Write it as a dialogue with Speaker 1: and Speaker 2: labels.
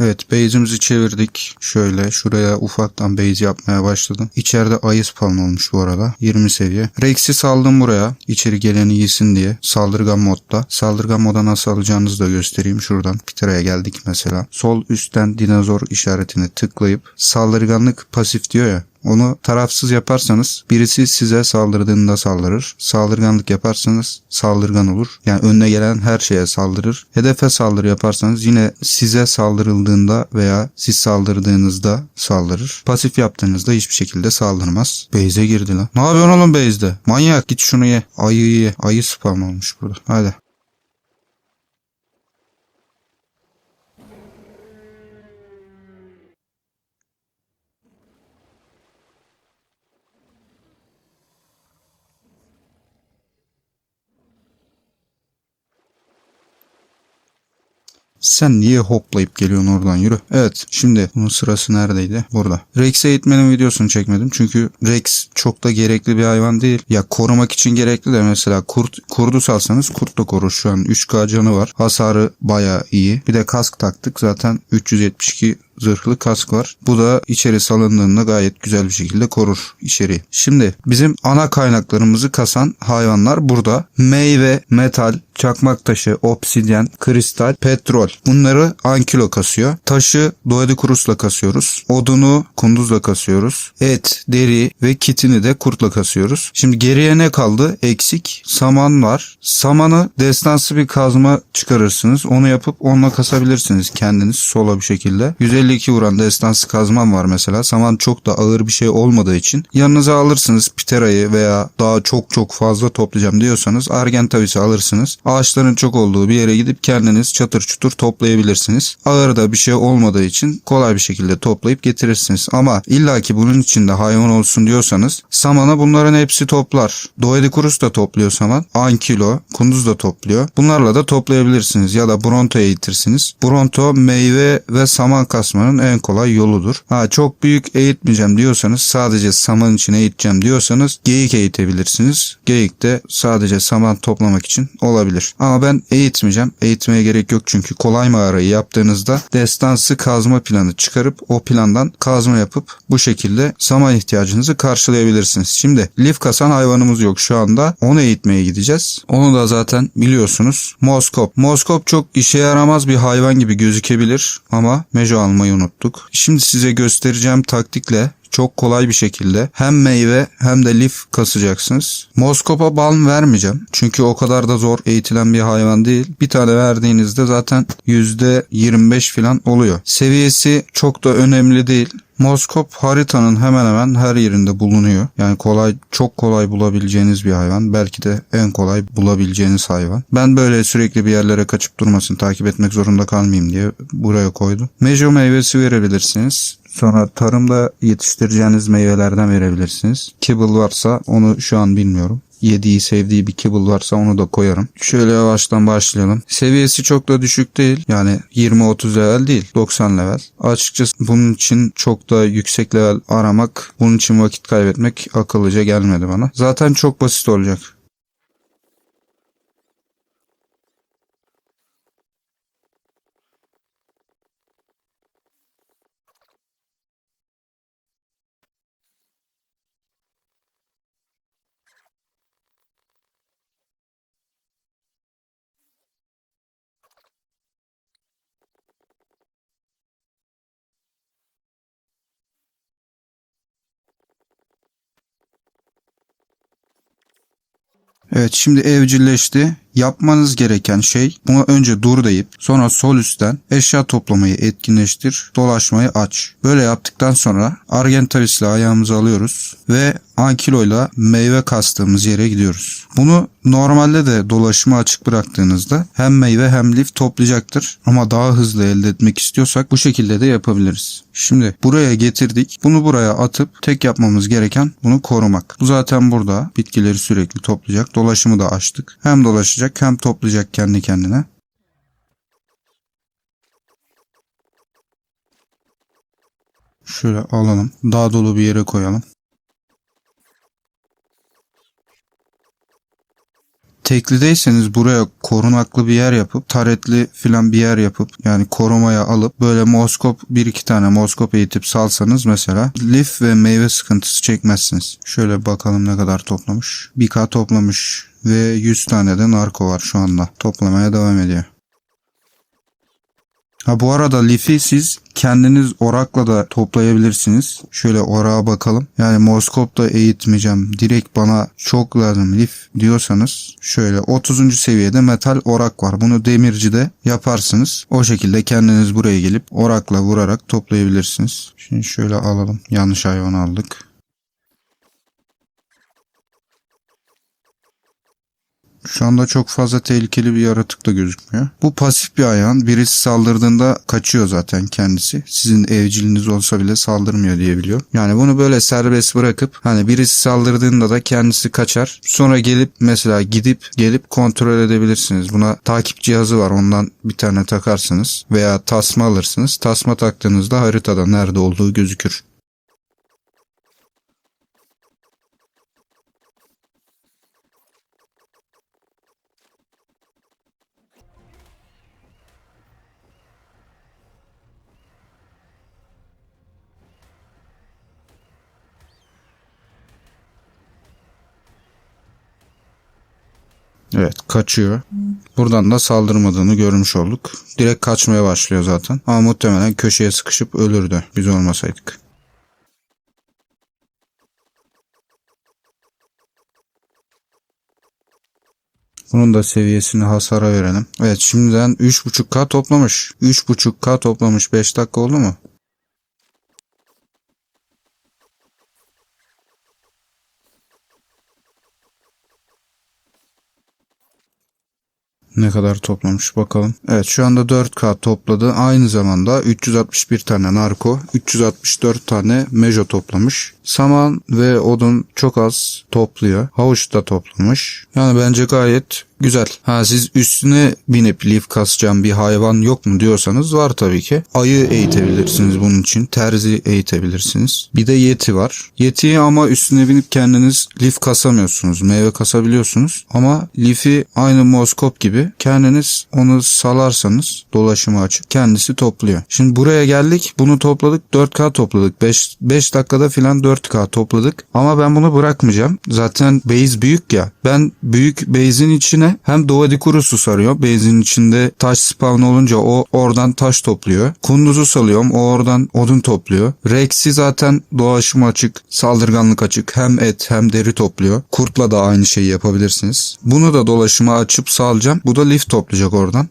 Speaker 1: Evet base'imizi çevirdik. Şöyle şuraya ufaktan base yapmaya başladım. İçeride ayı spawn olmuş bu arada. 20 seviye. Rex'i saldım buraya. İçeri geleni yesin diye. Saldırgan modda. Saldırgan moda nasıl alacağınızı da göstereyim. Şuradan Pitera'ya geldik mesela. Sol üstten dinozor işaretini tıklayıp saldırganlık pasif diyor ya. Onu tarafsız yaparsanız birisi size saldırdığında saldırır. Saldırganlık yaparsanız saldırgan olur. Yani önüne gelen her şeye saldırır. Hedefe saldırı yaparsanız yine size saldırıldığında veya siz saldırdığınızda saldırır. Pasif yaptığınızda hiçbir şekilde saldırmaz. Base'e girdi lan. Ne yapıyorsun oğlum base'de? Manyak git şunu ye. Ayı ye. Ayı spam olmuş burada. Hadi. Sen niye hoplayıp geliyorsun oradan yürü. Evet şimdi bunun sırası neredeydi? Burada. Rex'e eğitmenin videosunu çekmedim. Çünkü Rex çok da gerekli bir hayvan değil. Ya korumak için gerekli de mesela kurt, kurdu salsanız kurt da korur. Şu an 3K canı var. Hasarı baya iyi. Bir de kask taktık. Zaten 372 zırhlı kask var. Bu da içeri salındığında gayet güzel bir şekilde korur içeriği. Şimdi bizim ana kaynaklarımızı kasan hayvanlar burada. Meyve, metal, çakmak taşı, obsidyen, kristal, petrol. Bunları ankilo kasıyor. Taşı doedikurusla kasıyoruz. Odunu kunduzla kasıyoruz. Et, deri ve kitini de kurtla kasıyoruz. Şimdi geriye ne kaldı? Eksik. Saman var. Samanı destansı bir kazma çıkarırsınız. Onu yapıp onunla kasabilirsiniz kendiniz sola bir şekilde. 152 vuran destansı kazmam var mesela. Saman çok da ağır bir şey olmadığı için yanınıza alırsınız piterayı veya daha çok çok fazla toplayacağım diyorsanız argentavis'i alırsınız. Ağaçların çok olduğu bir yere gidip kendiniz çatır çutur toplayabilirsiniz. Ağır da bir şey olmadığı için kolay bir şekilde toplayıp getirirsiniz. Ama illaki bunun içinde hayvan olsun diyorsanız samana bunların hepsi toplar. Doedikurus da topluyor saman. Ankilo, kunduz da topluyor. Bunlarla da toplayabilirsiniz ya da Bronto'ya eğitirsiniz. Bronto meyve ve saman kasmanın en kolay yoludur. Ha çok büyük eğitmeyeceğim diyorsanız sadece saman için eğiteceğim diyorsanız geyik eğitebilirsiniz. Geyik de sadece saman toplamak için olabilir. Ama ben eğitmeyeceğim. Eğitmeye gerek yok çünkü kolay mağarayı yaptığınızda destansı kazma planı çıkarıp o plandan kazma yapıp bu şekilde saman ihtiyacınızı karşılayabilirsiniz. Şimdi lif kasan hayvanımız yok şu anda. Onu eğitmeye gideceğiz. Onu da zaten biliyorsunuz. Moskop. Moskop çok işe yaramaz bir hayvan gibi gözükebilir ama mejo almayı unuttuk. Şimdi size göstereceğim taktikle çok kolay bir şekilde hem meyve hem de lif kasacaksınız. Moskop'a balm vermeyeceğim. Çünkü o kadar da zor eğitilen bir hayvan değil. Bir tane verdiğinizde zaten %25 falan oluyor. Seviyesi çok da önemli değil. Moskop haritanın hemen hemen her yerinde bulunuyor. Yani kolay çok kolay bulabileceğiniz bir hayvan. Belki de en kolay bulabileceğiniz hayvan. Ben böyle sürekli bir yerlere kaçıp durmasın, takip etmek zorunda kalmayayım diye buraya koydum. Mejo meyvesi verebilirsiniz. Sonra tarımda yetiştireceğiniz meyvelerden verebilirsiniz. Kibble varsa onu şu an bilmiyorum yediği sevdiği bir kibble varsa onu da koyarım. Şöyle yavaştan başlayalım. Seviyesi çok da düşük değil. Yani 20-30 level değil. 90 level. Açıkçası bunun için çok da yüksek level aramak, bunun için vakit kaybetmek akıllıca gelmedi bana. Zaten çok basit olacak. Evet şimdi evcilleşti. Yapmanız gereken şey buna önce dur deyip sonra sol üstten eşya toplamayı etkinleştir, dolaşmayı aç. Böyle yaptıktan sonra Argentavis ile ayağımızı alıyoruz ve Ankilo ile meyve kastığımız yere gidiyoruz. Bunu normalde de dolaşımı açık bıraktığınızda hem meyve hem lif toplayacaktır ama daha hızlı elde etmek istiyorsak bu şekilde de yapabiliriz. Şimdi buraya getirdik. Bunu buraya atıp tek yapmamız gereken bunu korumak. Bu zaten burada bitkileri sürekli toplayacak. Dolaşımı da açtık. Hem dolaşacak hem toplayacak kendi kendine. Şöyle alalım. Daha dolu bir yere koyalım. teklideyseniz buraya korunaklı bir yer yapıp taretli filan bir yer yapıp yani korumaya alıp böyle moskop bir iki tane moskop eğitip salsanız mesela lif ve meyve sıkıntısı çekmezsiniz. Şöyle bakalım ne kadar toplamış. 1K toplamış ve 100 tane de narko var şu anda. Toplamaya devam ediyor. Ha bu arada lifi siz kendiniz orakla da toplayabilirsiniz. Şöyle orağa bakalım. Yani Moskop'ta eğitmeyeceğim. Direkt bana çok lazım lif diyorsanız şöyle 30. seviyede metal orak var. Bunu demircide yaparsınız. O şekilde kendiniz buraya gelip orakla vurarak toplayabilirsiniz. Şimdi şöyle alalım. Yanlış hayvan aldık. Şu anda çok fazla tehlikeli bir yaratık da gözükmüyor. Bu pasif bir hayvan. Birisi saldırdığında kaçıyor zaten kendisi. Sizin evciliniz olsa bile saldırmıyor diye biliyor. Yani bunu böyle serbest bırakıp hani birisi saldırdığında da kendisi kaçar. Sonra gelip mesela gidip gelip kontrol edebilirsiniz. Buna takip cihazı var. Ondan bir tane takarsınız veya tasma alırsınız. Tasma taktığınızda haritada nerede olduğu gözükür. Evet kaçıyor. Buradan da saldırmadığını görmüş olduk. Direkt kaçmaya başlıyor zaten. Ama muhtemelen köşeye sıkışıp ölürdü biz olmasaydık. Bunun da seviyesini hasara verelim. Evet şimdiden 3.5K toplamış. 3.5K toplamış. 5 dakika oldu mu? Ne kadar toplamış bakalım. Evet şu anda 4K topladı. Aynı zamanda 361 tane narko, 364 tane mejo toplamış. Saman ve odun çok az topluyor. Havuç da toplamış. Yani bence gayet güzel. Ha siz üstüne binip lif kasacağım bir hayvan yok mu diyorsanız var tabii ki. Ayı eğitebilirsiniz bunun için. Terzi eğitebilirsiniz. Bir de yeti var. Yetiyi ama üstüne binip kendiniz lif kasamıyorsunuz. Meyve kasabiliyorsunuz. Ama lifi aynı moskop gibi kendiniz onu salarsanız dolaşımı açık kendisi topluyor. Şimdi buraya geldik. Bunu topladık. 4K topladık. 5, 5 dakikada filan 4K topladık. Ama ben bunu bırakmayacağım. Zaten base büyük ya. Ben büyük base'in içine hem Dovadikurusu sarıyor. Base'in içinde taş spawn olunca o oradan taş topluyor. Kunduzu salıyorum. O oradan odun topluyor. Rex'i zaten dolaşım açık. Saldırganlık açık. Hem et hem deri topluyor. Kurtla da aynı şeyi yapabilirsiniz. Bunu da dolaşıma açıp salacağım. Bu da lif toplayacak oradan.